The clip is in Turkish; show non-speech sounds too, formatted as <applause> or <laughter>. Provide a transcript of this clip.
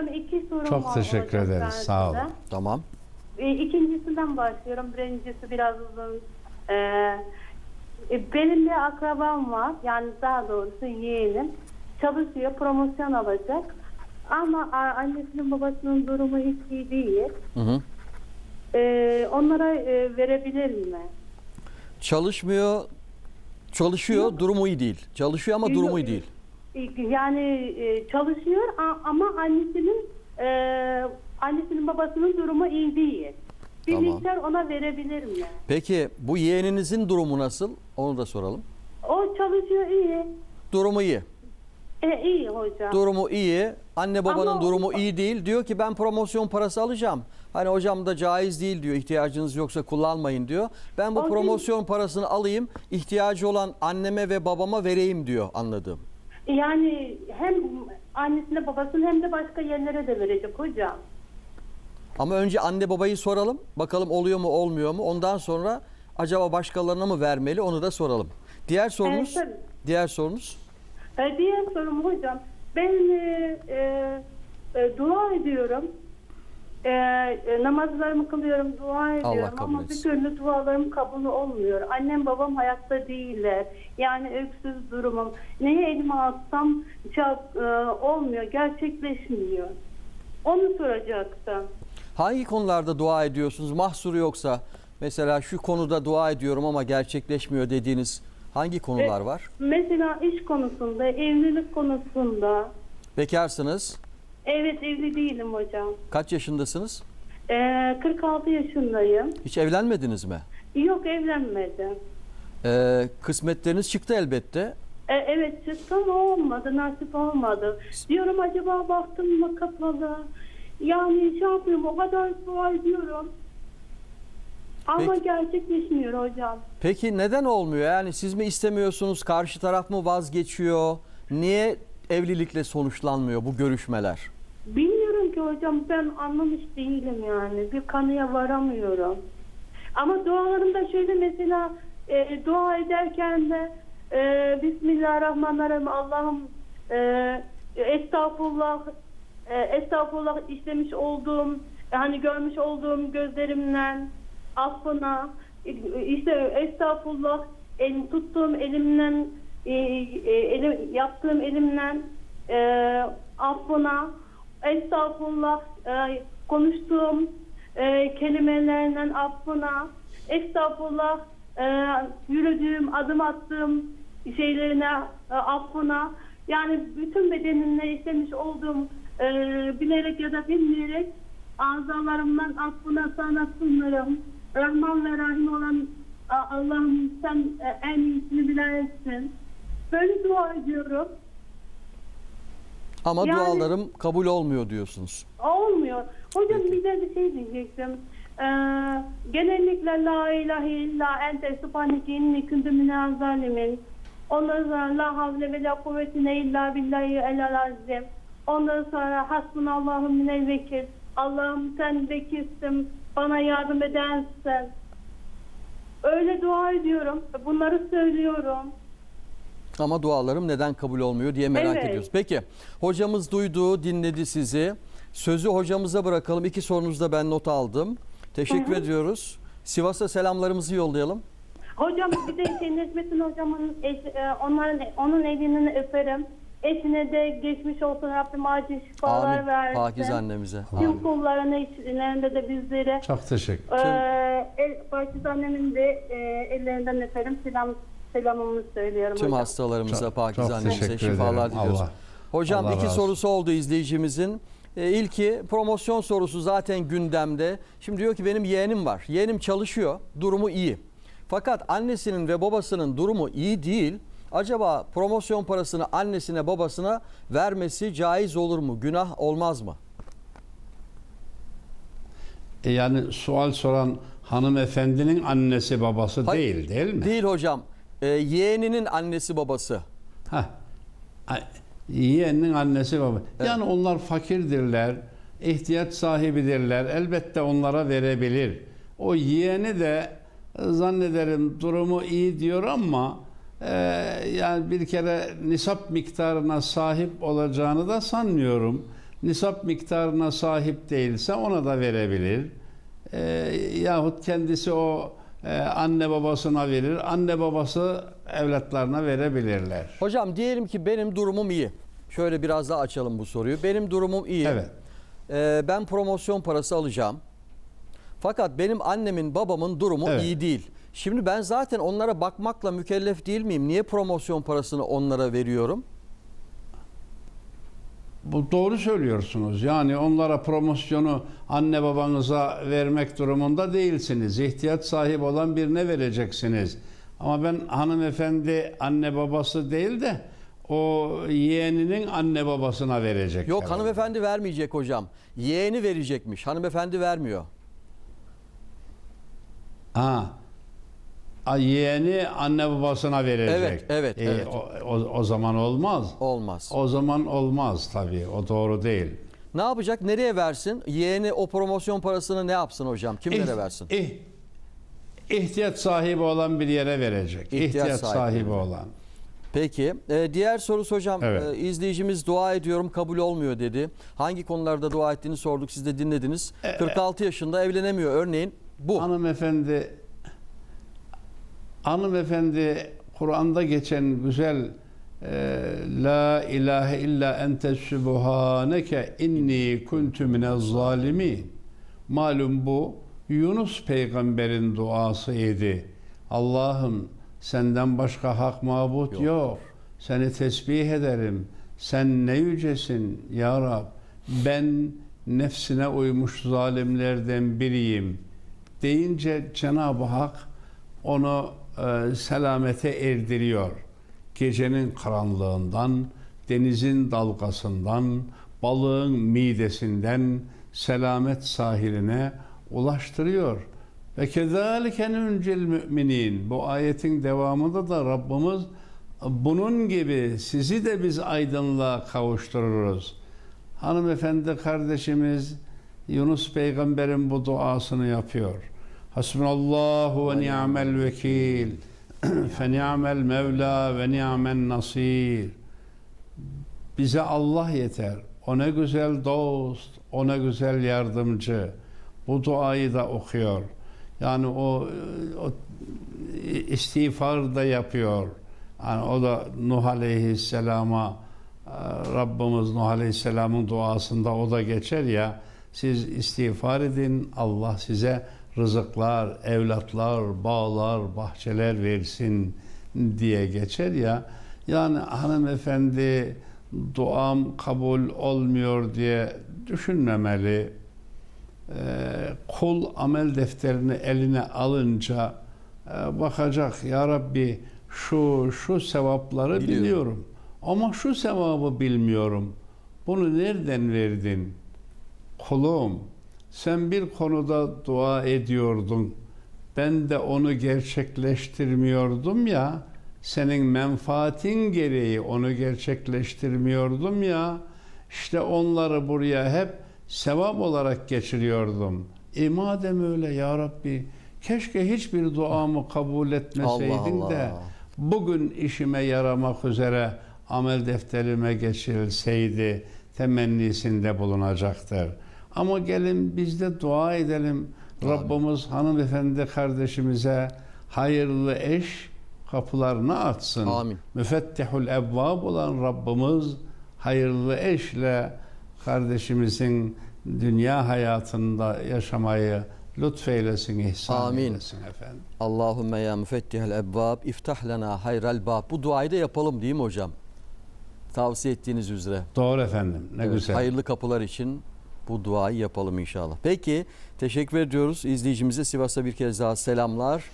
Hocam iki sorum Çok var. teşekkür hocam ederiz, ben sağ olun. Tamam. E, İkincisinden başlıyorum. Birincisi biraz uzun. Ee, e, benim bir akrabam var. Yani daha doğrusu yeğenim. Çalışıyor, promosyon alacak. Ama annesinin babasının durumu hiç iyi değil. Hı hı. Ee, onlara e, verebilir mi? Çalışmıyor, çalışıyor, durumu iyi değil. Çalışıyor ama durumu iyi değil. E, Yani e, çalışıyor ama annesinin e, annesinin babasının durumu iyi değil. Bir Tamam. miktar ona verebilir mi? Peki bu yeğeninizin durumu nasıl? Onu da soralım. O çalışıyor iyi. Durumu iyi. E, iyi hocam. Durumu iyi. Anne babanın Ama- durumu iyi değil. Diyor ki ben promosyon parası alacağım. Hani hocam da caiz değil diyor. İhtiyacınız yoksa kullanmayın diyor. Ben bu O değil. promosyon parasını alayım. ihtiyacı olan anneme ve babama vereyim diyor anladığım. Yani hem annesine babasına hem de başka yerlere de verecek hocam. Ama önce anne babayı soralım. Bakalım oluyor mu olmuyor mu? Ondan sonra acaba başkalarına mı vermeli onu da soralım. Diğer sorunuz? tabii. diğer sorunuz? E, diğer sorum hocam. Ben e, e, e, dua ediyorum. E, e, namazlarımı kılıyorum, dua ediyorum kabul ama bir etsin. türlü dualarım kabul olmuyor. Annem babam hayatta değiller. Yani öksüz durumum. Neye elime atsam çok, e, olmuyor, gerçekleşmiyor. Onu soracaktım. Hangi konularda dua ediyorsunuz? Mahsuru yoksa mesela şu konuda dua ediyorum ama gerçekleşmiyor dediğiniz hangi konular var? Mesela iş konusunda, evlilik konusunda. Bekarsınız. Evet evli değilim hocam. Kaç yaşındasınız? E, 46 yaşındayım. Hiç evlenmediniz mi? Yok evlenmedim. Ee, kısmetleriniz çıktı elbette. E, evet çıktı ama olmadı, nasip olmadı. Diyorum acaba baktım mı kapalı. Yani şey yapıyorum, o kadar dua ediyorum. Ama Peki. gerçekleşmiyor hocam. Peki neden olmuyor? Yani siz mi istemiyorsunuz? Karşı taraf mı vazgeçiyor? Niye evlilikle sonuçlanmıyor bu görüşmeler? Bilmiyorum ki hocam, ben anlamış değilim yani. Bir kanıya varamıyorum. Ama dualarımda şöyle mesela e, dua ederken de e, Bismillahirrahmanirrahim Allah'ım e, estağfurullah e, estağfurullah işlemiş olduğum hani görmüş olduğum gözlerimden affına işte estağfurullah el, tuttuğum elimden e, e, elim, yaptığım elimden e, affına estağfurullah e, konuştuğum e, kelimelerinden affına estağfurullah e, yürüdüğüm adım attığım şeylerine e, affına yani bütün bedenimle işlemiş olduğum e, bilerek ya da bilmeyerek azalarımdan affına sana sığınırım. Rahman ve Rahim olan A- Allah'ım sen e, en iyisini bilensin. Böyle dua ediyorum. Ama Yani- dualarım kabul olmuyor diyorsunuz. Olmuyor. Hocam Peki. bir de bir şey diyecektim. Ee, genellikle la ilahe illa ente subhaneke inni kuntu minel zalimin. Ondan sonra la havle ve la kuvvetine illa billahi el azim. Ondan sonra hasbunallahu minel vekil. Allah'ım sen vekilsin. Bana yardım edensin. Öyle dua ediyorum. Bunları söylüyorum. Ama dualarım neden kabul olmuyor diye merak Evet. ediyoruz. Peki hocamız duydu, dinledi sizi. Sözü hocamıza bırakalım. İki sorunuzu da ben not aldım. Teşekkür ediyoruz. Sivas'a selamlarımızı yollayalım. Hocam bir de şey Necmettin hocamın eş- e, onların onun elini öperim. Eşine de geçmiş olsun Rabbim acil şifalar Amin. versin. Pakize annemize. Tüm kullarına işlerinde de bizleri. Çok teşekkür. Ee, el, Pakize annemin de e, ellerinden öperim. Selam, selamımı söylüyorum Tüm hocam. hastalarımıza, annemize teşekkür şifalar ederim. diliyoruz. Allah- Hocam Allah iki razı sorusu oldu izleyicimizin. E, ilki promosyon sorusu zaten gündemde. Şimdi diyor ki benim yeğenim var. Yeğenim çalışıyor. Durumu iyi. Fakat annesinin ve babasının durumu iyi değil. Acaba promosyon parasını annesine babasına vermesi caiz olur mu? Günah olmaz mı? E yani sual soran hanımefendinin annesi babası Hayır, değil değil mi? Değil hocam. E, yeğeninin annesi babası. Ha. Yeğenin annesi baba. Yani onlar fakirdirler, ihtiyaç sahibidirler. Elbette onlara verebilir. O yeğeni de zannederim durumu iyi diyor ama e, yani bir kere nisap miktarına sahip olacağını da sanmıyorum. nisap miktarına sahip değilse ona da verebilir. E, yahut kendisi o e, anne babasına verir. Anne babası evlatlarına verebilirler. Hocam diyelim ki benim durumum iyi. Şöyle biraz daha açalım bu soruyu. Benim durumum iyi. Evet. Ee, ben promosyon parası alacağım. Fakat benim annemin babamın durumu Evet. iyi değil. Şimdi ben zaten onlara bakmakla mükellef değil miyim? Niye promosyon parasını onlara veriyorum? Bu doğru söylüyorsunuz. Yani onlara promosyonu anne babanıza vermek durumunda değilsiniz. İhtiyaç sahibi olan birine vereceksiniz. Ama ben hanımefendi anne babası değil de o yeğeninin anne babasına verecek. Yok herhalde. hanımefendi vermeyecek hocam. Yeğeni verecekmiş. Hanımefendi vermiyor. Ha. Yeğeni anne babasına verecek. Evet, evet, E, evet. O, o, zaman olmaz. Olmaz. O zaman olmaz tabii. O doğru değil. Ne yapacak? Nereye versin? Yeğeni o promosyon parasını ne yapsın hocam? Kimlere İh- versin? ih- ihtiyaç sahibi olan bir yere verecek. İhtiyaç İhtiyaç, sahibi. sahibi. olan. Peki. Ee, diğer sorusu hocam. Evet. Ee, izleyicimiz dua ediyorum kabul olmuyor dedi. Hangi konularda dua ettiğini sorduk. Siz de dinlediniz. E, 46 yaşında evlenemiyor. Örneğin bu. Hanımefendi hanımefendi Kur'an'da geçen güzel e, La ilahe illa ente sübhaneke inni kuntu minez zalimin. Malum bu Yunus peygamberin duasıydı. Allah'ım senden başka hak mabut Yok. yok. Seni tesbih ederim. Sen ne yücesin ya Rab. Ben nefsine uymuş zalimlerden biriyim deyince Cenab-ı Hak onu e, selamete erdiriyor. Gecenin karanlığından, denizin dalgasından, balığın midesinden selamet sahiline ulaştırıyor. Ve kezalike nuncil müminin. Bu ayetin devamında da Rabbimiz bunun gibi sizi de biz aydınlığa kavuştururuz. Hanımefendi kardeşimiz Yunus peygamberin bu duasını yapıyor. Hasbunallahu ve ni'mel vekil. <clears throat> Fe ni'mel mevla ve ni'men nasir. Bize Allah yeter. O ne güzel dost, o ne güzel yardımcı. Bu duayı da okuyor. Yani o, o istiğfar da yapıyor. Yani o da Nuh Aleyhisselam'a e, Rabbimiz Nuh Aleyhisselam'ın duasında o da geçer ya siz istiğfar edin Allah size rızıklar, evlatlar, bağlar, bahçeler versin diye geçer ya. Yani hanımefendi duam kabul olmuyor diye düşünmemeli. Ee, kul amel defterini eline alınca e, bakacak ya Rabbi şu şu sevapları Biliyorum. biliyorum. Ama şu sevabı bilmiyorum. Bunu nereden verdin? Kulum sen bir konuda dua ediyordun. Ben de onu gerçekleştirmiyordum ya. Senin menfaatin gereği onu gerçekleştirmiyordum ya. İşte onları buraya hep sevap olarak geçiriyordum. E madem öyle ya Rabbi keşke hiçbir duamı kabul etmeseydin Allah de Allah. bugün işime yaramak üzere amel defterime geçirilseydi temennisinde bulunacaktır. Ama gelin biz de dua edelim. Rabbimiz hanımefendi kardeşimize hayırlı eş kapılarını açsın. Amin. Müfettihul evvab olan Rabbimiz hayırlı eşle kardeşimizin dünya hayatında yaşamayı lütfeylesin, ihsan Amin. eylesin efendim. Allahümme ya müfettihel ebbab iftah lena hayral bab. Bu duayı da yapalım değil mi hocam? Tavsiye ettiğiniz üzere. Doğru efendim. Ne Evet, güzel. Hayırlı kapılar için bu duayı yapalım inşallah. Peki teşekkür ediyoruz izleyicimize Sivas'a bir kez daha selamlar.